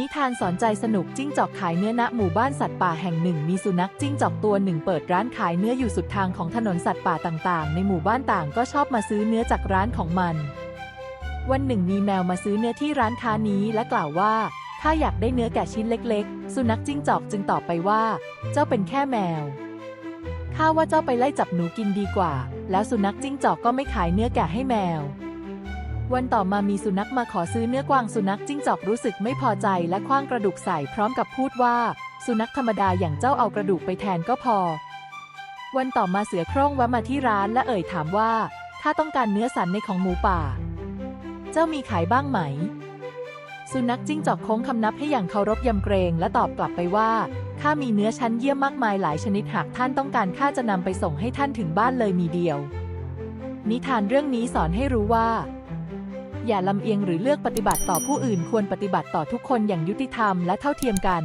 นิทานสอนใจสนุกจิ้งจอกขายเนื้อณหมู่บ้านสัตว์ป่าแห่งหนึ่ง มีสุนัขจิ้งจอกตัวหนึ่งเปิดร้านขายเนื้ออยู่สุดทางของถนนสัตว์ป่าต่างๆ ในหมู่บ้านต่างก็ชอบมาซื้อเนื้อจากร้านของมัน วันหนึ่งมีแมวมาซื้อเนื้อที่ร้านค้านี้และกล่าวว่า ถ้าอยากได้เนื้อแกะชิ้นเล็กๆ สุนัขจิ้งจอกจึงตอบไปว่า เจ้าเป็นแค่แมวข้าว่าเจ้าไปไล่จับหนูกินดีกว่า แล้วสุนัขจิ้งจอกก็ไม่ขายเนื้อแกะให้แมว วันต่อมามีสุนัขมาขอซื้อเนื้อกวางสุนัขจิ้งจอกรู้สึกไม่พอใจและคว้างกระดูกใส่พร้อมกับพูดว่า สุนัขธรรมดาอย่างเจ้าเอากระดูกไปแทนก็พอ วันต่อมาเสือโคร่งแวะมาที่ร้านและเอ่ยถามว่าข้าต้องการเนื้อสันในของหมูป่า เจ้ามีขายบ้างไหม สุนัขจิ้งจอกโค้งคำนับให้อย่างเคารพยำเกรงและตอบกลับไปว่าข้ามีเนื้อชั้นเยี่ยมมากมายหลายชนิดหากท่านต้องการข้าจะนำไปส่งให้ท่านถึงบ้านเลยมีเดียว นิทานเรื่องนี้สอนให้รู้ว่า อย่าลำเอียงหรือเลือกปฏิบัติต่อผู้อื่นควรปฏิบัติต่อทุกคนอย่างยุติธรรมและเท่าเทียมกัน